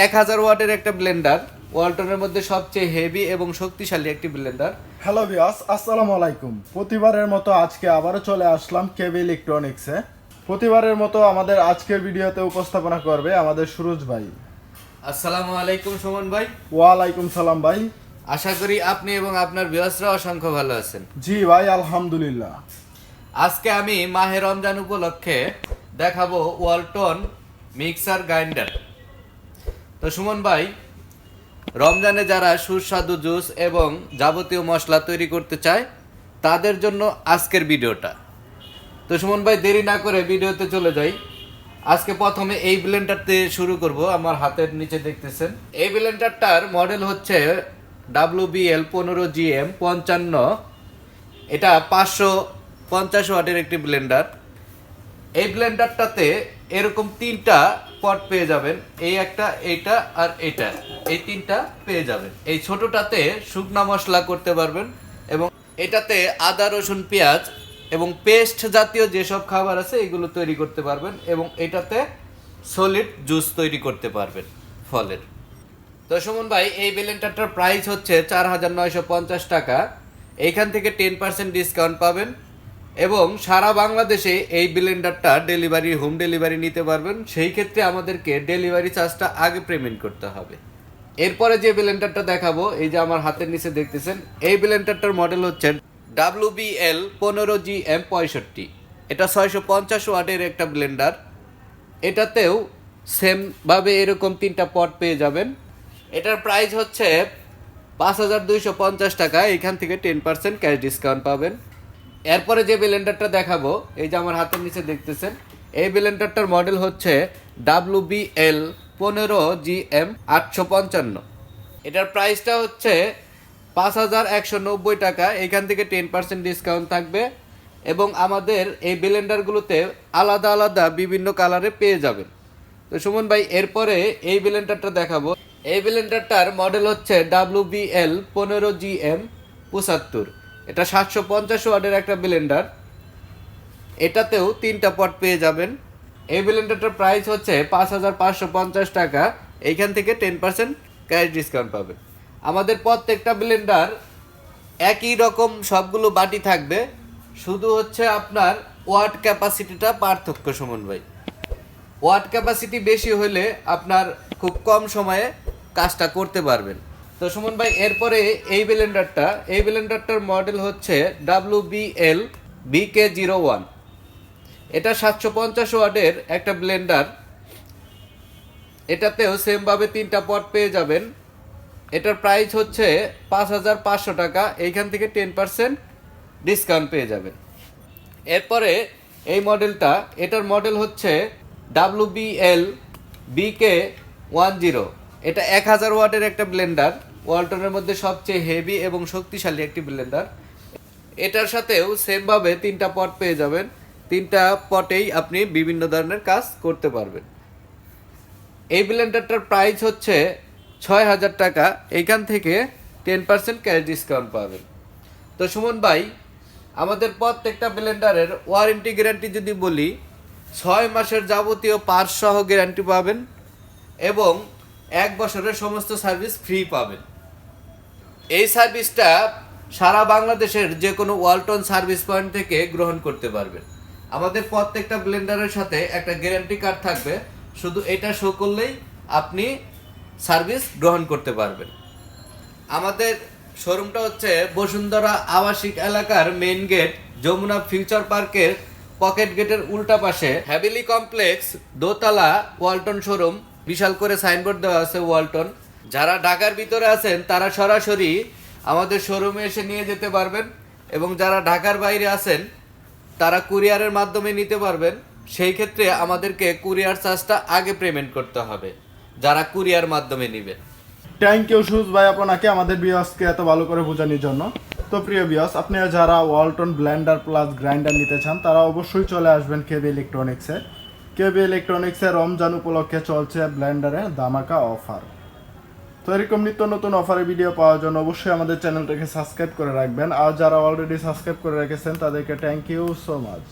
এক হাজার ওয়াটের একটা ব্লেন্ডার ওয়ালটনের মধ্যে সবচেয়ে হেভি এবং শক্তিশালী একটি ব্লেন্ডার। হ্যালো বিয়াস আসসালামু আলাইকুম। প্রতিবারের মতো আজকে আবারও চলে আসলাম কেবি ইলেকট্রনিক্সে প্রতিবারের মতো আমাদের আজকের ভিডিওতে উপস্থাপনা করবে আমাদের সুরজ ভাই। আসসালামু আলাইকুম সুমন ভাই। ওয়ালাইকুম সালাম ভাই। আশা করি আপনি এবং আপনার বিয়াসরা অসংখ্য ভালো আছেন। জি ভাই আলহামদুলিল্লাহ। আজকে আমি মাহে রমজান উপলক্ষে দেখাবো ওয়ালটন মিক্সার গ্রাইন্ডার। তো সুমন ভাই, রমজানে যারা সুস্বাদু জুস এবং যাবতীয় মশলা তৈরি করতে চায়, তাদের জন্য আজকের ভিডিওটা। তো সুমন ভাই, দেরি না করে ভিডিওতে চলে যাই। আজকে প্রথমে এই ব্লেন্ডারতে শুরু করব, আমার হাতের নিচে দেখতেছেন। এই ব্লেন্ডারটার মডেল হচ্ছে ডাব্লিউ বিএল পনেরো জিএম পঞ্চান্ন। এটা পাঁচশো পঞ্চাশ ওয়াটের একটি ব্লেন্ডার এই ব্লেন্ডারটাতে এরকম তিনটা পট পেয়ে যাবেন। এই একটা, এইটা আর এটা এই তিনটা পেয়ে যাবেন। এই ছোটটাতে শুকনা মশলা করতে পারবেন এবং এটাতে আদা, রসুন, পেঁয়াজ এবং পেস্ট জাতীয় যেসব খাবার আছে, এগুলো তৈরি করতে পারবেন এবং এটাতে সলিড জুস তৈরি করতে পারবেন ফলের। তো সুমন ভাই, এই ব্লেন্ডারটার প্রাইস হচ্ছে চার হাজার নয়শো পঞ্চাশ টাকা। এইখান থেকে টেন পার্সেন্ট ডিসকাউন্ট পাবেন। এবং সারা বাংলাদেশে এই ব্লেন্ডারটা ডেলিভারি হোম ডেলিভারি নিতে পারবেন। সেই ক্ষেত্রে আমাদেরকে ডেলিভারি চার্জটা আগে পেমেন্ট করতে হবে। এরপরে যে ব্লেন্ডারটা দেখাবো, এই যে আমার হাতের নিচে দেখতেছেন, এই ব্লেন্ডারটার মডেল হচ্ছে ডাব্লিউ বি এল পনেরো জি এম পঁয়ষট্টি। এটা ছয়শো পঞ্চাশ ওয়াটের একটা ব্লেন্ডার এটাতেও সেমভাবে এরকম তিনটা পট পেয়ে যাবেন। এটার প্রাইস হচ্ছে পাঁচ হাজার দুইশো পঞ্চাশ টাকা। এখান থেকে টেন পার্সেন্ট ক্যাশ ডিসকাউন্ট পাবেন। এরপরে যে ব্লেন্ডারটা দেখাবো, এই যে আমার হাতের নিচে দেখতেছেন, এই ব্লেন্ডারটার মডেল হচ্ছে ডাব্লু বি এল পনেরো জি এম আটশো পঞ্চান্ন। এটার প্রাইসটা হচ্ছে পাঁচ হাজার একশো নব্বই টাকা, এখান থেকে টেন পার্সেন্ট ডিসকাউন্ট থাকবে এবং আমাদের এই ব্লেন্ডারগুলোতে আলাদা আলাদা বিভিন্ন কালারে পেয়ে যাবেন। তো সুমন ভাই, এরপরে এই ব্লেন্ডারটা দেখাবো। এই ব্লেন্ডারটার মডেল হচ্ছে ডাব্লিউ বি এল পনেরো জি এম পঁচাত্তর। এটা সাতশো পঞ্চাশ ওয়ার্ডের একটা ব্লেন্ডার এটাতেও তিনটা পট পেয়ে যাবেন। এই ব্লেন্ডারটার প্রাইস হচ্ছে পাঁচ হাজার পাঁচশো পঞ্চাশ টাকা। এইখান থেকে টেন পার্সেন্ট ক্যাশ ডিসকাউন্ট পাবেন। আমাদের প্রত্যেকটা ব্লেন্ডার একই রকম সবগুলো বাটি থাকবে। শুধু হচ্ছে আপনার ওয়াট ক্যাপাসিটিটা পার্থক্য সমান ভাই। ওয়াট ক্যাপাসিটি বেশি হলে আপনার খুব কম সময়ে কাজটা করতে পারবেন। তো সুমন ভাই, এরপরে এই ব্লেন্ডারটা, এই ব্লেন্ডারটার মডেল হচ্ছে W B L BK zero one এটা সাতশো পঞ্চাশ ওয়ার্ডের একটা ব্লেন্ডার। এটাতেও সেমভাবে তিনটা পট পেয়ে যাবেন। এটার প্রাইস হচ্ছে পাঁচ হাজার পাঁচশো টাকা। এইখান থেকে টেন পার্সেন্ট ডিসকাউন্ট পেয়ে যাবেন। এরপরে এই মডেলটা, এটার মডেল হচ্ছে W B L BK one zero এটা এক হাজার ওয়াটের একটা ব্লেন্ডার। ওয়ালটনের মধ্যে সবচেয়ে হেভি এবং শক্তিশালী একটি ব্লেন্ডার এটার সাথেও সেমভাবে তিনটা পট পেয়ে যাবেন। তিনটা পটেই আপনি বিভিন্ন ধরনের কাজ করতে পারবেন। এই ব্লেন্ডারটার প্রাইস হচ্ছে ছয় হাজার টাকা। এইখান থেকে টেন পার্সেন্ট ক্যাশ ডিসকাউন্ট পাবেন। তো সুমন ভাই, আমাদের প্রত্যেকটা ব্লেন্ডারের ওয়ারেন্টি গ্যারান্টি যদি বলি, ছয় মাসের যাবতীয় পার্টস সহ গ্যারান্টি পাবেন এবং এক বছরের সমস্ত সার্ভিস ফ্রি পাবেন। এই সার্ভিসটা সারা বাংলাদেশের যে কোনো ওয়ালটন সার্ভিস পয়েন্ট থেকে গ্রহণ করতে পারবেন আমাদের প্রত্যেকটা ব্লেন্ডারের সাথে একটা গ্যারান্টি কার্ড থাকবে। শুধু এটা শো করলেই আপনি সার্ভিস গ্রহণ করতে পারবেন। আমাদের শোরুমটা হচ্ছে বসুন্ধরা আবাসিক এলাকার মেইন গেট যমুনা ফিউচার পার্কের পকেট গেটের উল্টা পাশে। হ্যাভিলি কমপ্লেক্স দোতলা ওয়ালটন শোরুম, বিশাল করে সাইনবোর্ড দেওয়া আছে ওয়ালটন। যারা ঢাকার ভিতরে আছেন, তারা সরাসরি আমাদের শোরুমে এসে নিয়ে যেতে পারবেন এবং যারা ঢাকার বাইরে আছেন, তারা কুরিয়ারের মাধ্যমে নিতে পারবেন। সেই ক্ষেত্রে আমাদেরকে কুরিয়ার চার্জটা আগে পেমেন্ট করতে হবে, যারা কুরিয়ার মাধ্যমে নেবেন। থ্যাংক ইউ সুজ ভাই, আপনাকে, আমাদের বিয়াসকে এত ভালো করে বোঝানোর জন্য। তো প্রিয় বিয়াস আপনি যারা ওয়ালটন ব্লেন্ডার প্লাস গ্রাইন্ডার নিতে চান, তারা অবশ্যই চলে আসবেন কেবি ইলেকট্রনিক্সে কেবি ইলেকট্রনিক্সে রমজান উপলক্ষে চলছে ব্লেন্ডারে দামাকা অফার তো এরকম নিত্য নতুন অফারের ভিডিও পাওয়ার জন্য অবশ্যই আমাদের চ্যানেলটাকে সাবস্ক্রাইব করে রাখবেন। আর যারা অলরেডি সাবস্ক্রাইব করে রেখেছেন, তাদেরকে থ্যাংক ইউ সো মাচ